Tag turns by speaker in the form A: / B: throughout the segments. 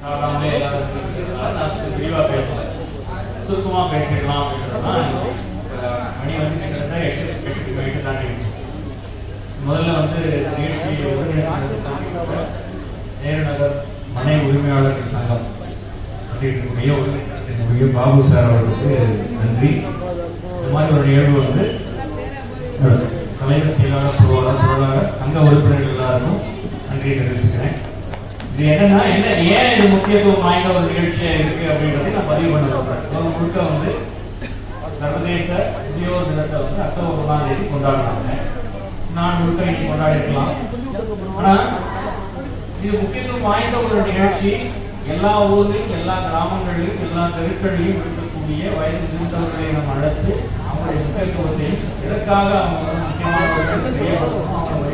A: சாப்பிடாமலே எல்லாரும் இருக்கிறதுனால நான் கொஞ்சம் விரிவா பேசுறேன் சுருக்கமா பேசிடலாம் அப்படின்றதுதான் மணி வந்து கிட்டத்தட்ட எட்டு எட்டு எட்டு தாண்டிடுச்சு முதல்ல வந்து நிகழ்ச்சி நேருநகர் மனை உரிமையாளர்கள் சங்கம் அப்படின்றக்கூடிய ஒரு என்னுடைய பாபு சார் அவர்களுக்கு நன்றி. இந்த மாதிரி ஒரு நிகழ்வு வந்து தலைவர் செயலாளர் பொருளாளர் பொருளாளர் சங்க உறுப்பினர்கள் இது என்னன்னா என்ன ஏன் இது முக்கியத்துவம் வாய்ந்த ஒரு நிகழ்ச்சியா இருக்கு அப்படின்றதை நான் பதிவு பண்ண விரும்புறேன் ஒரு முழுக்க வந்து சர்வதேச முதியோர் தினத்தை வந்து அக்டோபர் ஒன்றாம் தேதி கொண்டாடுறாங்க. நான் முழுக்க இன்னைக்கு கொண்டாடி இருக்கலாம் ஆனா இது முக்கியத்துவம் வாய்ந்த ஒரு நிகழ்ச்சி. எல்லா ஊர்லயும் எல்லா கிராமங்களிலும் எல்லா தெருக்கள்லையும் இருக்கக்கூடிய வயது மூத்தவர்களை நம்ம அழைச்சு அவங்களுடைய முக்கியத்துவத்தையும் எதற்காக அவங்க முக்கியமான செய்யப்படணும் அவங்க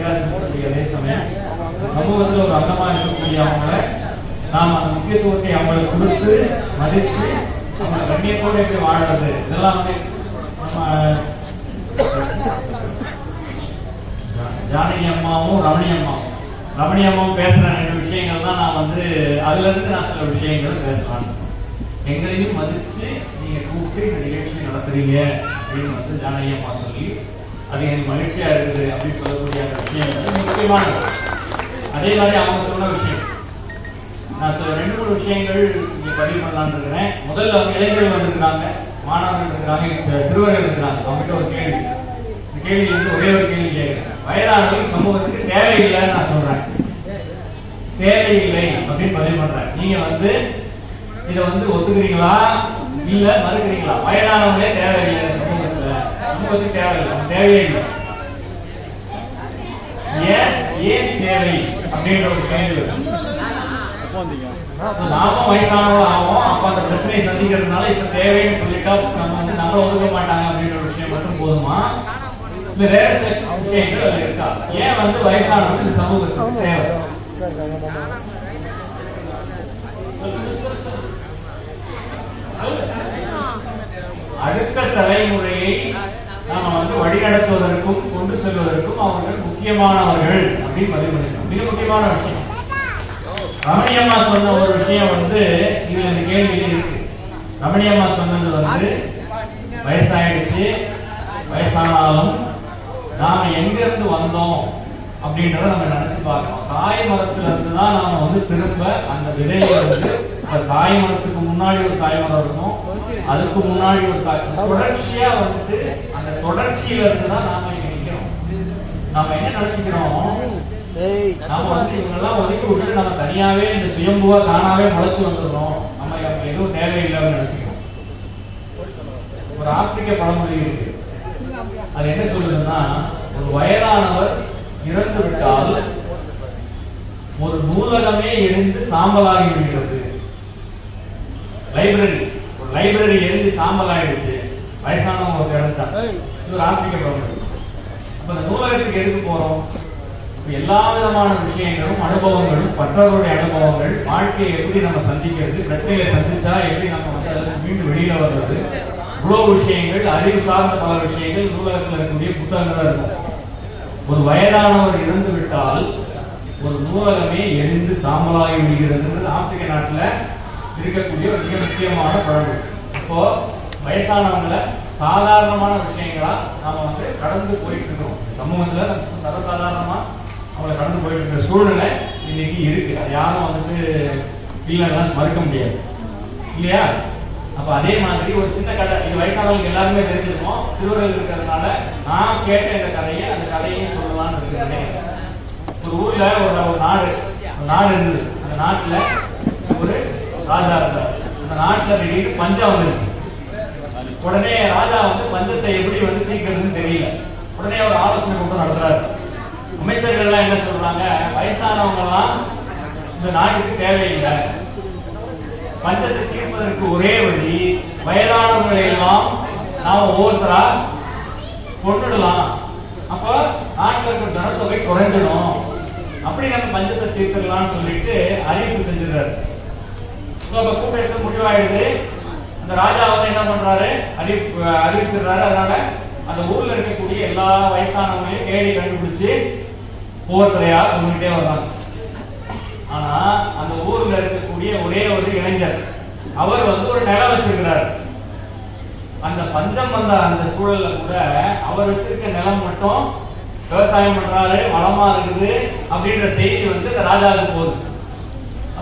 A: சமூகத்தில் ஒரு அந்தமா இருக்கக்கூடிய அவங்கள நாம் அந்த முக்கியத்துவத்தை அவங்களுக்கு கொடுத்து மதிச்சு அவங்களை கண்ணியத்தோடு எப்படி வாழறது? இதெல்லாம் வந்து நம்ம ஜானகி அம்மாவும் ரமணி அம்மாவும். ரமணி அம்மாவும் பேசுற ரெண்டு விஷயங்கள் தான் நான் வந்து அதுல இருந்து நான் சில விஷயங்கள் பேசலாம் எங்களையும் மதிச்சு நீங்க கூப்பிட்டு இந்த நிகழ்ச்சி நடத்துறீங்க அப்படின்னு வந்து ஜானகி அம்மா சொல்லி அது எனக்கு மகிழ்ச்சியா இருக்குது அப்படின்னு சொல்லக்கூடிய அந்த விஷயம் முக்கியமானது. அதே மாதிரி அவங்க சொன்ன விஷயம். நான் ரெண்டு மூணு விஷயங்கள் இங்கே பதிவு பண்ணலான்னு இருக்கிறேன். முதல்ல அவங்க இளைஞர்கள் வந்திருக்கிறாங்க. மாணவர்கள் இருக்கிறாங்க. சிறுவர்கள் இருக்கிறாங்க. அவங்ககிட்ட ஒரு கேள்வி. இந்த கேள்வி வந்து ஒரே ஒரு கேள்வி கேட்குறேன். வயதானவர்கள் சமூகத்துக்கு தேவையில்லைன்னு நான் சொல்றேன். தேவையில்லை அப்படின்னு பதிவு பண்றேன். நீங்க வந்து இதை வந்து ஒத்துக்கிறீங்களா? இல்ல மறுக்கிறீங்களா? வயதானவங்களே தேவையில்லை சமூகத்துல. சமூகத்துக்கு தேவையில்லை. தேவையே இல்லை. ஏன் தேவை அப்படின்ற ஒரு கேள்வி. நாமும் வயசானவங்களும் ஆகும் அப்ப அந்த பிரச்சனையை சந்திக்கிறதுனால இப்ப தேவைன்னு சொல்லிட்டா நம்ம வந்து நம்ம ஒதுக்க மாட்டாங்க அப்படின்ற ஒரு விஷயம் மட்டும் போதுமா? இல்ல வேற சில விஷயங்கள் அது இருக்கா? ஏன் வந்து வயசானவங்க இந்த சமூகத்துக்கு தேவை? அடுத்த தலைமுறையை வழிநடத்துவதற்கும் கொண்டு செல்வதற்கும் அவர்கள் முக்கியமானவர்கள் அப்படின்னு பதிவு பண்ணிருக்கோம் மிக முக்கியமான விஷயம். ரமணியம்மா சொன்ன ஒரு விஷயம் வந்து இதுல இந்த கேள்வியில இருக்கு. ரமணியம்மா சொன்னது வந்து வயசாயிடுச்சு வயசானாலும் நாம எங்க இருந்து வந்தோம் அப்படின்றத நம்ம நினைச்சு பார்க்கணும். தாய் மரத்துல இருந்து தான் நாம வந்து திரும்ப அந்த விதையை வந்து இப்ப தாய் மரத்துக்கு முன்னாடி ஒரு தாய் மரம் இருக்கும் அதுக்கு முன்னாடி ஒரு தாய் தொடர்ச்சியா வந்துட்டு தொடர்ச்சியில இருந்து தான் நாம இங்க நிக்கிறோம். நாம என்ன நினைச்சுக்கிறோம்? நாம வந்து இவங்கெல்லாம் ஒதுக்கி விட்டுட்டு நம்ம தனியாவே இந்த சுயம்புவா தானாவே முளைச்சு வந்துடுறோம். நம்ம நமக்கு எதுவும் தேவையில்லைன்னு நினைச்சுக்கிறோம். ஒரு ஆப்பிரிக்க பழமொழி இருக்கு. அது என்ன சொல்லுதுன்னா ஒரு வயதானவர் இறந்து விட்டால் ஒரு நூலகமே எரிந்து சாம்பலாகி விடுகிறது லைப்ரரி ஒரு லைப்ரரி எரிந்து சாம்பல் ஆயிடுச்சு வயசானவங்க ஒரு இறந்துட்டாங்க இது ஒரு ஆன்மீக பழமொழி இப்போ இந்த நூலகத்துக்கு எதுக்கு போகிறோம் இப்போ எல்லா விதமான விஷயங்களும் அனுபவங்களும் மற்றவருடைய அனுபவங்கள் வாழ்க்கையை எப்படி நம்ம சந்திக்கிறது பிரச்சனைகளை சந்திச்சா எப்படி நம்ம வந்து அதில் மீண்டும் வெளியில் வர்றது இவ்வளோ விஷயங்கள் அறிவு சார்ந்த பல விஷயங்கள் நூலகத்தில் இருக்கக்கூடிய புத்தகங்களாக இருக்கும். ஒரு வயதானவர் இறந்து விட்டால் ஒரு நூலகமே எரிந்து சாம்பலாகி விடுகிறதுன்றது ஆப்பிரிக்க நாட்டில் இருக்கக்கூடிய ஒரு மிக முக்கியமான பழமொழி இப்போ வயசானவங்களை சாதாரணமான விஷயங்களா நாம வந்து கடந்து போயிட்டு இருக்கோம் சமூகத்துல நம்ம சர்வசாதாரணமா அவங்களை கடந்து போயிட்டு இருக்கிற சூழ்நிலை இன்னைக்கு இருக்கு. அது யாரும் வந்துட்டு இல்லைன்னா மறுக்க முடியாது. இல்லையா? அப்ப அதே மாதிரி ஒரு சின்ன கதை. இது வயசானவங்களுக்கு எல்லாருமே தெரிஞ்சிருக்கோம். சிறுவர்கள் இருக்கிறதுனால நான் கேட்ட இந்த கதையை அந்த கதையும் சொல்லலாம்னு இருக்கிறேன் ஒரு ஊர்ல ஒரு ஒரு நாடு ஒரு நாடு இருந்தது. அந்த நாட்டுல ஒரு ராஜா இருந்தார். அந்த நாட்டுல திடீர்னு பஞ்சம் வந்துருச்சு. உடனே ராஜா வந்து பஞ்சத்தை எப்படி வந்து தீர்க்கிறதுன்னு தெரியல. உடனே ஒரு ஆலோசனை கூட்டம் நடத்துறாரு. அமைச்சர்கள் எல்லாம் என்ன சொல்றாங்க? வயசானவங்க எல்லாம் இந்த நாட்டுக்கு தேவையில்லை. பஞ்சத்தை தீர்ப்பதற்கு ஒரே வழி வயதானவர்களை எல்லாம் நாம ஒவ்வொருத்தரா கொண்டுடலாம் அப்ப நாட்டில் இருக்கிற ஜனத்தொகை குறைஞ்சிடும். அப்படி நம்ம பஞ்சத்தை தீர்த்துடலாம்னு சொல்லிட்டு அறிவிப்பு செஞ்சிருக்காரு ஸோ அப்போ கூட்டத்தில் முடிவாயிடுது. அந்த ராஜா வந்து என்ன பண்றாரு? அறிவி அறிவிச்சிடுறாரு. அதனால அந்த ஊர்ல இருக்கக்கூடிய எல்லா வயசானவங்களையும் தேடி கண்டுபிடிச்சு ஒவ்வொருத்தரையா கொண்டுகிட்டே வர்றாங்க. ஆனா அந்த ஊர்ல இருக்கக்கூடிய ஒரே ஒரு இளைஞர் அவர் வந்து ஒரு நிலம் வச்சிருக்கிறார். அந்த பஞ்சம் வந்த அந்த சூழல்ல கூட அவர் வச்சிருக்க நிலம் மட்டும் விவசாயம் பண்றாரு வளமா இருக்குது அப்படின்ற செய்தி வந்து இந்த ராஜாவுக்கு போகுது.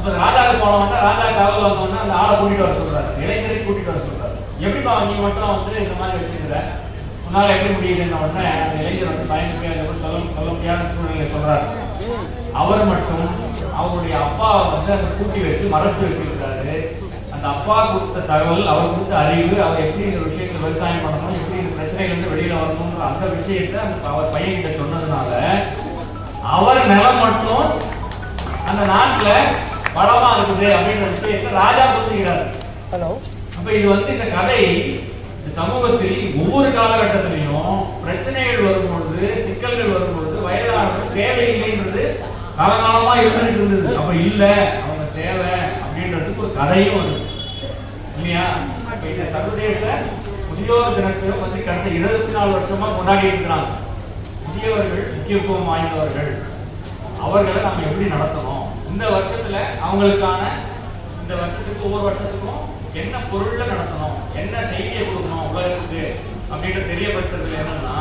A: அப்போ ராஜாவுக்கு போனவங்க ராஜாவுக்கு காவல் வந்தோடனே அந்த ஆளை கூட்டிட்டு வர சொல்றாரு. இளைஞரை கூட்டிட்டு வர சொல்றாரு. எப்படிப்பா நீ மட்டும் வந்து இந்த மாதிரி வச்சுக்கிற உன்னால எப்படி முடியுதுன்னு உடனே அந்த இளைஞர் வந்து பயந்து அதுக்கப்புறம் சொல்ல சொல்ல முடியாத சூழ்நிலை சொல்றாரு. அவர் மட்டும் அவருடைய அப்பாவை வந்து அதை கூட்டி வச்சு மறைச்சு வச்சிருக்காரு அந்த அப்பா கொடுத்த தகவல் அவர் கொடுத்த அறிவு அவர் எப்படி இந்த விஷயத்துல விவசாயம் பண்ணணும் எப்படி இந்த பிரச்சனைகள் வந்து வெளியில வரணும்ன்ற அந்த விஷயத்தை அந்த அவர் பையன் கிட்ட சொன்னதுனால அவர் நிலம் மட்டும் அந்த நாட்டுல வளமா இருக்குது அப்படின்ற விஷயத்தை ராஜா புரிஞ்சுக்கிறார்.
B: ஹலோ
A: அப்ப இது வந்து இந்த கதை இந்த சமூகத்தில் ஒவ்வொரு காலகட்டத்திலையும் பிரச்சனைகள் வரும்பொழுது சிக்கல்கள் வரும்பொழுது வயதானவர்கள் தேவையில்லைன்றது காலகாலமா இருந்துட்டு இருந்தது. அப்ப இல்ல அவங்க தேவை அப்படின்றதுக்கு ஒரு கதையும் வருது இல்லையா? இப்ப இந்த சர்வதேச முதியோர் தினத்தை வந்து கடந்த இருபத்தி நாலு வருஷமா கொண்டாடி இருக்கிறாங்க. முதியவர்கள் முக்கியத்துவம் வாய்ந்தவர்கள். அவர்களை நம்ம எப்படி நடத்தணும்? இந்த வருஷத்துல அவங்களுக்கான இந்த வருஷத்துக்கு ஒவ்வொரு வருஷத்துக்கும் என்ன பொருள்ல நடத்தணும் என்ன செய்தியை கொடுக்கணும் உலகத்துக்கு அப்படின்ற தெரியப்படுத்துறதுல என்னன்னா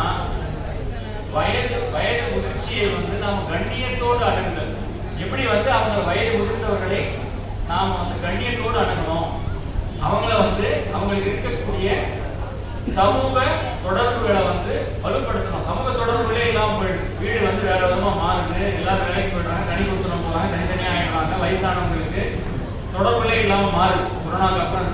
A: வயது வயது முதிர்ச்சியை வந்து நாம் கண்ணியத்தோடு அணுகுதல். எப்படி வந்து அவங்க வயது முதிர்ந்தவர்களை நாம் வந்து கண்ணியத்தோடு அணுகணும்? அவங்கள வந்து அவங்களுக்கு இருக்கக்கூடிய சமூக தொடர்புகளை வந்து வலுப்படுத்த इलावा कोरोना का